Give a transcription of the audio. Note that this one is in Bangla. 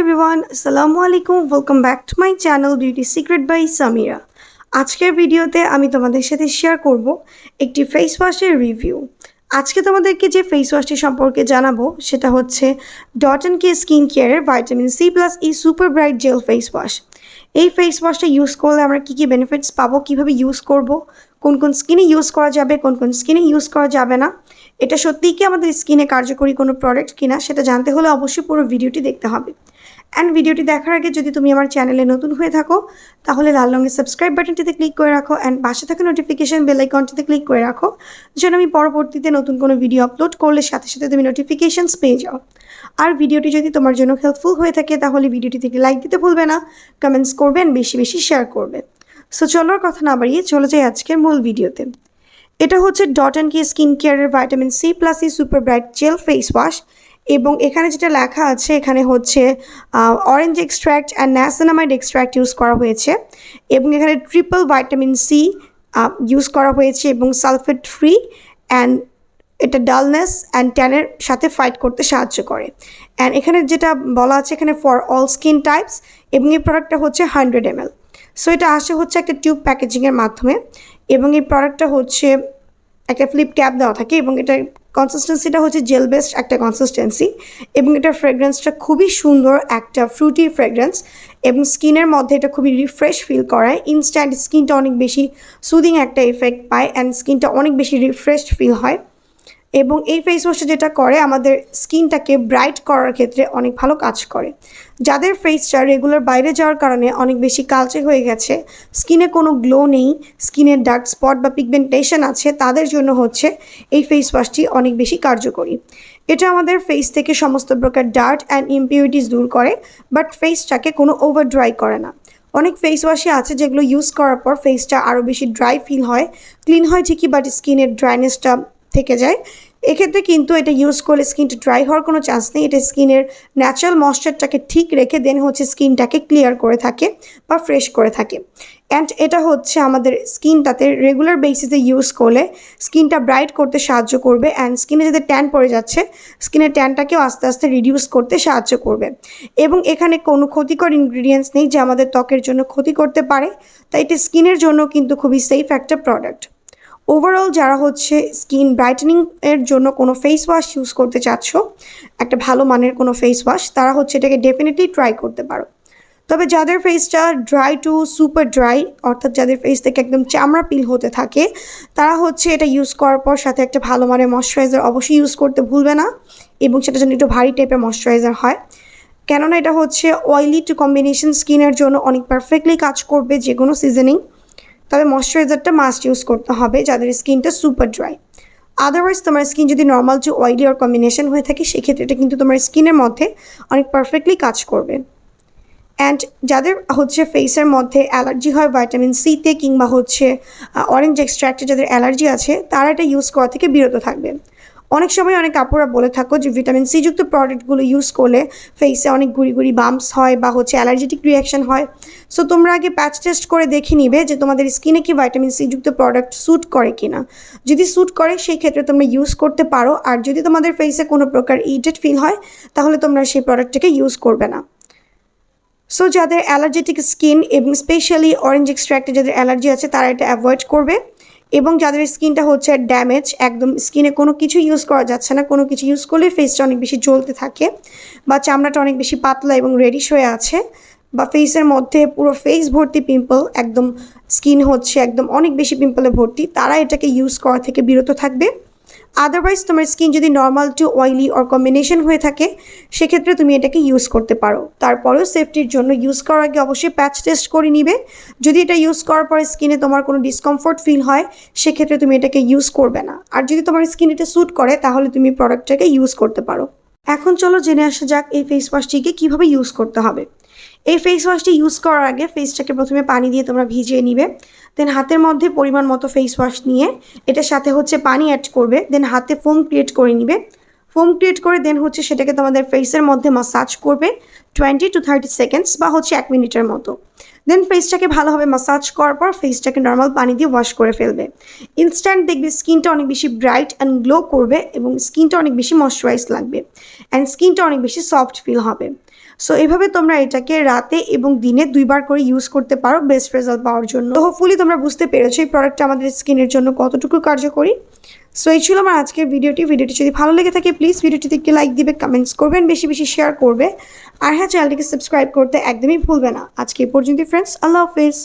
এভরিওয়ান আসসালামু আলাইকুম welcome back to my channel beauty secret by Samira আজকের ভিডিওতে আমি তোমাদের সাথে শেয়ার করব একটি ফেস ওয়াশের রিভিউ আজকে তোমাদেরকে যে ফেস ওয়াশটি সম্পর্কে জানাব, সেটা হচ্ছে ডট অ্যান্ড কে স্কিন কেয়ারের vitamin C plus E super bright gel face wash এই ফেস ওয়াশটা ইউজ করলে আমরা কী কী বেনিফিটস পাবো? কীভাবে ইউজ করব? কোন কোন স্কিনে ইউজ করা যাবে? কোন কোন স্কিনে ইউজ করা যাবে না? এটা সত্যিই কি আমাদের স্কিনে কার্যকরী কোনো প্রোডাক্ট কিনা? সেটা জানতে হলে অবশ্যই পুরো ভিডিওটি দেখতে হবে। অ্যান্ড ভিডিওটি দেখার আগে যদি তুমি আমার চ্যানেলে নতুন হয়ে থাকো, তাহলে লাল রঙের সাবস্ক্রাইব বাটনটিতে ক্লিক করে রাখো অ্যান্ড পাশে থাকা নোটিফিকেশান বেল আইকনটিতে ক্লিক করে রাখো, যেন আমি পরবর্তীতে নতুন কোনো ভিডিও আপলোড করলে সাথে সাথে তুমি নোটিফিকেশনস পেয়ে যাও। আর ভিডিওটি যদি তোমার জন্য হেল্পফুল হয়ে থাকে, তাহলে ভিডিওটি থেকে লাইক দিতে ভুলবে না কমেন্টস করবে অ্যান্ড বেশি বেশি শেয়ার করবে। সো চলোর কথা না বাড়িয়ে চলে যাই আজকের মূল ভিডিওতে এটা হচ্ছে ডট অ্যান্ড কি স্কিন কেয়ারের vitamin C plus E super bright gel face wash এবং এখানে যেটা লেখা আছে, এখানে হচ্ছে orange extract and niacinamide extract use করা হয়েছে এবং এখানে ট্রিপল ভাইটামিন সি ইউজ করা হয়েছে এবং সালফেট ফ্রি অ্যান্ড এটা ডালনেস অ্যান্ড ট্যানের সাথে ফাইট করতে সাহায্য করে। অ্যান্ড এখানে যেটা বলা আছে, এখানে ফর অল স্কিন টাইপস এবং এই প্রোডাক্টটা হচ্ছে হান্ড্রেড এমএল সো এটা আসে হচ্ছে একটা টিউব প্যাকেজিংয়ের মাধ্যমে এবং এই প্রোডাক্টটা হচ্ছে একটা ফ্লিপ ক্যাপ দেওয়া থাকে এবং এটার কনসিস্টেন্সিটা হচ্ছে জেল বেস্ট একটা কনসিস্টেন্সি এবং এটা ফ্রেগরেন্সটা খুবই সুন্দর একটা ফ্রুটি ফ্রেগরেন্স এবং স্কিনের মধ্যে এটা খুবই রিফ্রেশ ফিল করায়। ইনস্ট্যান্ট স্কিনটা অনেক বেশি সুদিং একটা এফেক্ট পায় অ্যান্ড স্কিনটা অনেক বেশি রিফ্রেশড ফিল হয়। এবং এই ফেস ওয়াশটা যেটা করে, আমাদের স্কিনটাকে ব্রাইট করার ক্ষেত্রে অনেক ভালো কাজ করে। যাদের ফেসটা রেগুলার বাইরে যাওয়ার কারণে অনেক বেশি কালচে হয়ে গেছে স্কিনে কোনো গ্লো নেই স্কিনের ডার্ক স্পট বা পিগমেন্টেশন আছে, তাদের জন্য হচ্ছে এই ফেস ওয়াশটি অনেক বেশি কার্যকরী। এটা আমাদের ফেস থেকে সমস্ত প্রকার ডার্ট অ্যান্ড ইম্পিউরিটিস দূর করে বাট ফেসটাকে কোনো ওভার ড্রাই করে না। অনেক ফেস ওয়াশই আছে যেগুলো ইউজ করার পর ফেসটা আরও বেশি ড্রাই ফিল হয় ক্লিন হয় ঠিকই বাট স্কিনের ড্রাইনেসটা থেকে যায়। এক্ষেত্রে কিন্তু এটা ইউজ করলে স্কিনটা ড্রাই হওয়ার কোনো চান্স নেই। এটা স্কিনের ন্যাচারাল ময়শ্চারটাকে ঠিক রেখে দেন হচ্ছে স্কিনটাকে ক্লিয়ার করে থাকে বা ফ্রেশ করে থাকে। অ্যান্ড এটা হচ্ছে আমাদের স্কিনটাতে রেগুলার বেসিসে ইউজ করলে স্কিনটা ব্রাইট করতে সাহায্য করবে অ্যান্ড স্কিনে যাতে ট্যান পড়ে যাচ্ছে স্কিনের ট্যানটাকেও আস্তে আস্তে রিডিউস করতে সাহায্য করবে। এবং এখানে কোনো ক্ষতিকর ইনগ্রিডিয়েন্টস নেই যে আমাদের ত্বকের জন্য ক্ষতি করতে পারে। তাই এটা স্কিনের জন্য কিন্তু খুবই সেফ একটা প্রোডাক্ট ওভারঅল যারা হচ্ছে স্কিন ব্রাইটেনিং এর জন্য কোনো ফেস ওয়াশ ইউজ করতে চাচ্ছ, একটা ভালো মানের কোনো ফেস ওয়াশ তারা হচ্ছে এটাকে ডেফিনেটলি ট্রাই করতে পারো। তবে যাদের ফেসটা ড্রাই টু সুপার ড্রাই অর্থাৎ যাদের ফেস থেকে একদম চামড়া পিল হতে থাকে, তারা হচ্ছে এটা ইউজ করার পর সাথে একটা ভালো মানের ময়শ্চারাইজার অবশ্যই ইউজ করতে ভুলবে না এবং সেটা যেন একটু ভারী টাইপের ময়শ্চারাইজার হয়। কেননা এটা হচ্ছে অয়েলি টু কম্বিনেশন স্কিনের জন্য অনেক পারফেক্টলি কাজ করবে যে কোনো সিজনিং তবে ময়শ্চারাইজারটা মাস্ট ইউজ করতে হবে যাদের স্কিনটা সুপার ড্রাই আদারওয়াইজ তোমার স্কিন যদি নর্মাল যে অয়েলি আর কম্বিনেশন হয়ে থাকে, সেক্ষেত্রে এটা কিন্তু তোমার স্কিনের মধ্যে অনেক পারফেক্টলি কাজ করবে. অ্যান্ড যাদের হচ্ছে ফেসের মধ্যে অ্যালার্জি হয় ভাইটামিন সিতে কিংবা হচ্ছে অরেঞ্জ এক্সট্র্যাক্টে যাদের অ্যালার্জি আছে, তারা এটা ইউজ করা থেকে বিরত থাকবে। অনেক সময় অনেক কাপড়রা বলে থাকো যে ভিটামিন সি যুক্ত প্রোডাক্টগুলো ইউজ করলে ফেসে অনেক গুড়ি গুড়ি বাম্পস হয় বা হচ্ছে অ্যালার্জেটিক রিয়াকশন হয়। সো তোমরা আগে প্যাচ টেস্ট করে দেখে নিবে যে তোমাদের স্কিনে কি ভাইটামিন সি যুক্ত প্রোডাক্ট স্যুট করে কি না যদি স্যুট করে, সেই ক্ষেত্রে তোমরা ইউজ করতে পারো। আর যদি তোমাদের ফেসে কোনো প্রকার ইরিটেড ফিল হয়, তাহলে তোমরা সেই প্রোডাক্টটাকে ইউজ করবে না। সো যাদের অ্যালার্জেটিক স্কিন এবং স্পেশালি অরেঞ্জ এক্সট্র্যাক্টে যাদের অ্যালার্জি আছে, তারা এটা অ্যাভয়েড করবে। এবং যাদের স্কিনটা হচ্ছে ড্যামেজ একদম স্কিনে কোনো কিছু ইউজ করা যাচ্ছে না, কোনো কিছু ইউজ করলে ফেসটা অনেক বেশি জ্বলতে থাকে বা চামড়াটা অনেক বেশি পাতলা এবং রেডিশ হয়ে আছে বা ফেসের মধ্যে পুরো ফেস ভর্তি পিম্পল একদম স্কিন হচ্ছে একদম অনেক বেশি পিম্পলে ভর্তি, তারা এটাকে ইউজ করা থেকে বিরত থাকবে। আদারওয়াইজ তোমার স্কিন যদি normal to oily or combination হয়ে থাকে, সেক্ষেত্রে তুমি এটাকে ইউজ করতে পারো। তারপরেও সেফটির জন্য ইউজ করার আগে অবশ্যই প্যাচ টেস্ট করে নিবে। যদি এটা ইউজ করার পরে স্কিনে তোমার কোনো ডিসকমফোর্ট ফিল হয়, সেক্ষেত্রে তুমি এটাকে ইউজ করবে না। আর যদি তোমার স্কিন এটা স্যুট করে, তাহলে তুমি প্রোডাক্টটাকে ইউজ করতে পারো। এখন চলো জেনে আসা যাক এই ফেস ওয়াশটিকে কীভাবে ইউজ করতে হবে। এই ফেস ওয়াশটি ইউজ করার আগে ফেসটাকে প্রথমে পানি দিয়ে তোমরা ভিজিয়ে নিবে দেন হাতের মধ্যে পরিমাণ মতো ফেস ওয়াশ নিয়ে, এটার সাথে হচ্ছে পানি অ্যাড করবে দেন হাতে ফোম ক্রিয়েট করে নিবে ফোম ক্রিয়েট করে দেন হচ্ছে সেটাকে তোমাদের ফেসের মধ্যে মাসাজ করবে টোয়েন্টি টু থার্টি সেকেন্ডস বা হচ্ছে এক মিনিটের মতো। দেন ফেসটাকে ভালোভাবে মাসাজ করার পর ফেসটাকে নর্মাল পানি দিয়ে ওয়াশ করে ফেলবে। ইনস্ট্যান্ট দেখবে স্কিনটা অনেক বেশি ব্রাইট অ্যান্ড গ্লো করবে এবং স্কিনটা অনেক বেশি ময়শ্চারাইজ লাগবে অ্যান্ড স্কিনটা অনেক বেশি সফট ফিল হবে। সো এভাবে তোমরা এটাকে রাতে এবং দিনে দুইবার করে ইউজ করতে পারো বেস্ট রেজাল্ট পাওয়ার জন্য। হোপফুলি তোমরা বুঝতে পেরেছ এই প্রোডাক্টটা আমাদের স্কিনের জন্য কতটুকু কার্যকরী। সো এই ছিল আমার আজকের ভিডিওটি। ভিডিওটি যদি ভালো লেগে থাকে প্লিজ ভিডিওটিতে একটি লাইক দিবে কমেন্টস করবেন, বেশি বেশি শেয়ার করবে। আর হ্যাঁ চ্যানেলটিকে সাবস্ক্রাইব করতে একদমই ভুলবে না। আজকে এই পর্যন্ত ফ্রেন্ডস আল্লাহ হাফিজ।